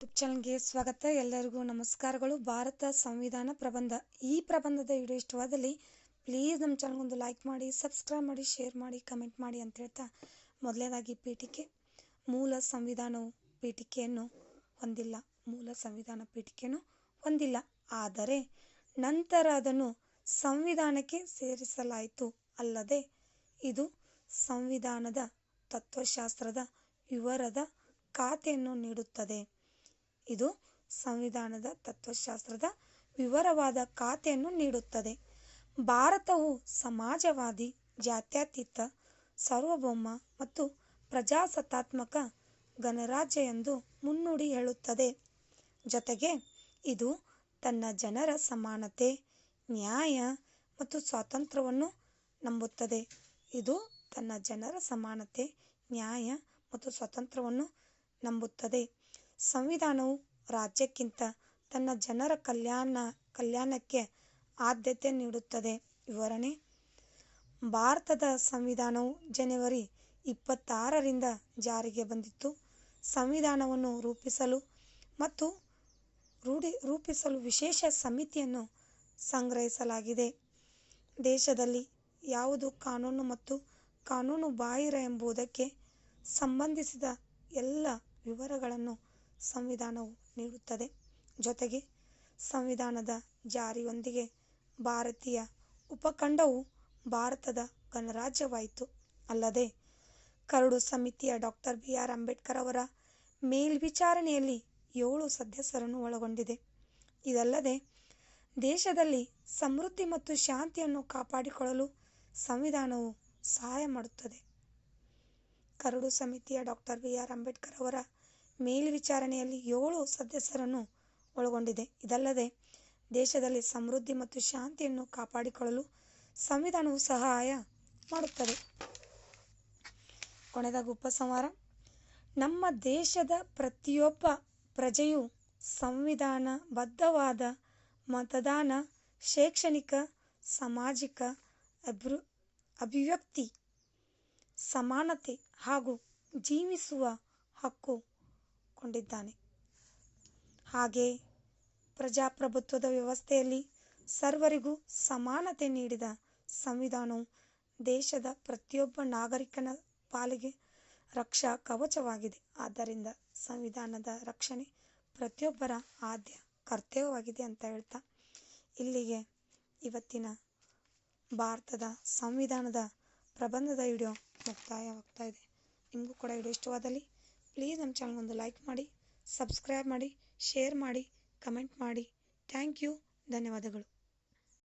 YouTube ಚಾನಲ್ಗೆ ಸ್ವಾಗತ. ಎಲ್ಲರಿಗೂ ನಮಸ್ಕಾರಗಳು. ಭಾರತ ಸಂವಿಧಾನ ಪ್ರಬಂಧ. ಈ ಪ್ರಬಂಧದ ವಿಡಿಯೋ ಇಷ್ಟವಾದಲ್ಲಿ ಪ್ಲೀಸ್ ನಮ್ಮ ಚಾನಲ್ಗೊಂದು ಲೈಕ್ ಮಾಡಿ ಸಬ್ಸ್ಕ್ರೈಬ್ ಮಾಡಿ ಶೇರ್ ಮಾಡಿ ಕಮೆಂಟ್ ಮಾಡಿ ಅಂತ ಹೇಳ್ತಾ ಮೊದಲನೇದಾಗಿ ಪೀಠಿಕೆ. ಮೂಲ ಸಂವಿಧಾನವು ಪೀಠಿಕೆಯನ್ನು ಹೊಂದಿಲ್ಲ. ಮೂಲ ಸಂವಿಧಾನ ಪೀಠಿಕೆಯನ್ನು ಹೊಂದಿಲ್ಲ. ಆದರೆ ನಂತರ ಅದನ್ನು ಸಂವಿಧಾನಕ್ಕೆ ಸೇರಿಸಲಾಯಿತು. ಅಲ್ಲದೆ ಇದು ಸಂವಿಧಾನದ ತತ್ವಶಾಸ್ತ್ರದ ವಿವರದ ಖಾತೆಯನ್ನು ನೀಡುತ್ತದೆ. ಇದು ಸಂವಿಧಾನದ ತತ್ವಶಾಸ್ತ್ರದ ವಿವರವಾದ ಖಾತೆಯನ್ನು ನೀಡುತ್ತದೆ. ಭಾರತವು ಸಮಾಜವಾದಿ, ಜಾತ್ಯತೀತ, ಸಾರ್ವಭೌಮ ಮತ್ತು ಪ್ರಜಾಸತ್ತಾತ್ಮಕ ಗಣರಾಜ್ಯ ಎಂದು ಮುನ್ನುಡಿ ಹೇಳುತ್ತದೆ. ಜೊತೆಗೆ ಇದು ತನ್ನ ಜನರ ಸಮಾನತೆ, ನ್ಯಾಯ ಮತ್ತು ಸ್ವಾತಂತ್ರ್ಯವನ್ನು ನಂಬುತ್ತದೆ. ಇದು ತನ್ನ ಜನರ ಸಮಾನತೆ, ನ್ಯಾಯ ಮತ್ತು ಸ್ವಾತಂತ್ರ್ಯವನ್ನು ನಂಬುತ್ತದೆ. ಸಂವಿಧಾನವು ರಾಜ್ಯಕ್ಕಿಂತ ತನ್ನ ಜನರ ಕಲ್ಯಾಣ, ಕಲ್ಯಾಣಕ್ಕೆ ಆದ್ಯತೆ ನೀಡುತ್ತದೆ. ವಿವರಣೆ, ಭಾರತದ ಸಂವಿಧಾನವು ಜನವರಿ ಇಪ್ಪತ್ತಾರರಿಂದ ಜಾರಿಗೆ ಬಂದಿತ್ತು. ಸಂವಿಧಾನವನ್ನು ರೂಪಿಸಲು ಮತ್ತು ರೂಢಿ, ರೂಪಿಸಲು ವಿಶೇಷ ಸಮಿತಿಯನ್ನು ಸಂಗ್ರಹಿಸಲಾಗಿದೆ. ದೇಶದಲ್ಲಿ ಯಾವುದು ಕಾನೂನು ಮತ್ತು ಕಾನೂನು ಬಾಹಿರ ಎಂಬುದಕ್ಕೆ ಸಂಬಂಧಿಸಿದ ಎಲ್ಲ ವಿವರಗಳನ್ನು ಸಂವಿಧಾನವು ನೀಡುತ್ತದೆ. ಜೊತೆಗೆ ಸಂವಿಧಾನದ ಜಾರಿಯೊಂದಿಗೆ ಭಾರತೀಯ ಉಪಖಂಡವು ಭಾರತದ ಗಣರಾಜ್ಯವಾಯಿತು. ಅಲ್ಲದೆ, ಕರಡು ಸಮಿತಿಯ ಡಾಕ್ಟರ್ ಬಿ. ಆರ್. ಅಂಬೇಡ್ಕರ್ ಅವರ ಮೇಲ್ವಿಚಾರಣೆಯಲ್ಲಿ ಏಳು ಸದಸ್ಯರನ್ನು ಒಳಗೊಂಡಿದೆ. ಇದಲ್ಲದೆ, ದೇಶದಲ್ಲಿ ಸಮೃದ್ಧಿ ಮತ್ತು ಶಾಂತಿಯನ್ನು ಕಾಪಾಡಿಕೊಳ್ಳಲು ಸಂವಿಧಾನವು ಸಹಾಯ ಮಾಡುತ್ತದೆ. ಕರಡು ಸಮಿತಿಯ ಡಾಕ್ಟರ್ ಬಿ. ಆರ್. ಅಂಬೇಡ್ಕರ್ ಅವರ ಮೇಲ್ವಿಚಾರಣೆಯಲ್ಲಿ ಏಳು ಸದಸ್ಯರನ್ನು ಒಳಗೊಂಡಿದೆ. ಇದಲ್ಲದೆ, ದೇಶದಲ್ಲಿ ಸಮೃದ್ಧಿ ಮತ್ತು ಶಾಂತಿಯನ್ನು ಕಾಪಾಡಿಕೊಳ್ಳಲು ಸಂವಿಧಾನವು ಸಹಾಯ ಮಾಡುತ್ತದೆ. ಕೊನೆಯದಾಗಿ ಉಪಸಂಹಾರ ನಮ್ಮ ದೇಶದ ಪ್ರತಿಯೊಬ್ಬ ಪ್ರಜೆಯು ಸಂವಿಧಾನಬದ್ಧವಾದ ಮತದಾನ, ಶೈಕ್ಷಣಿಕ, ಸಾಮಾಜಿಕ ಅಭಿ ಅಭಿವ್ಯಕ್ತಿ, ಸಮಾನತೆ ಹಾಗೂ ಜೀವಿಸುವ ಹಕ್ಕು ಕೊಂಡಿದ್ದಾನೆ ಹಾಗೆ ಪ್ರಜಾಪ್ರಭುತ್ವದ ವ್ಯವಸ್ಥೆಯಲ್ಲಿ ಸರ್ವರಿಗೂ ಸಮಾನತೆ ನೀಡಿದ ಸಂವಿಧಾನವು ದೇಶದ ಪ್ರತಿಯೊಬ್ಬ ನಾಗರಿಕನ ಪಾಲಿಗೆ ರಕ್ಷಾ ಕವಚವಾಗಿದೆ. ಆದ್ದರಿಂದ ಸಂವಿಧಾನದ ರಕ್ಷಣೆ ಪ್ರತಿಯೊಬ್ಬರ ಆದ್ಯ ಕರ್ತವ್ಯವಾಗಿದೆ ಅಂತ ಹೇಳ್ತಾ ಇಲ್ಲಿಗೆ ಇವತ್ತಿನ ಭಾರತದ ಸಂವಿಧಾನದ ಪ್ರಬಂಧದ ವಿಡಿಯೋ ಮುಕ್ತಾಯವಾಗ್ತಾ ಇದೆ. ನಿಮಗೂ ಕೂಡ ವಿಡಿಯೋ ಇಷ್ಟವಾದಲ್ಲಿ ಪ್ಲೀಸ್ ನಮ್ಮ ಚಾನಲ್ಗೊಂದು ಲೈಕ್ ಮಾಡಿ ಸಬ್ಸ್ಕ್ರೈಬ್ ಮಾಡಿ ಶೇರ್ ಮಾಡಿ ಕಮೆಂಟ್ ಮಾಡಿ. ಥ್ಯಾಂಕ್ ಯು ಧನ್ಯವಾದಗಳು.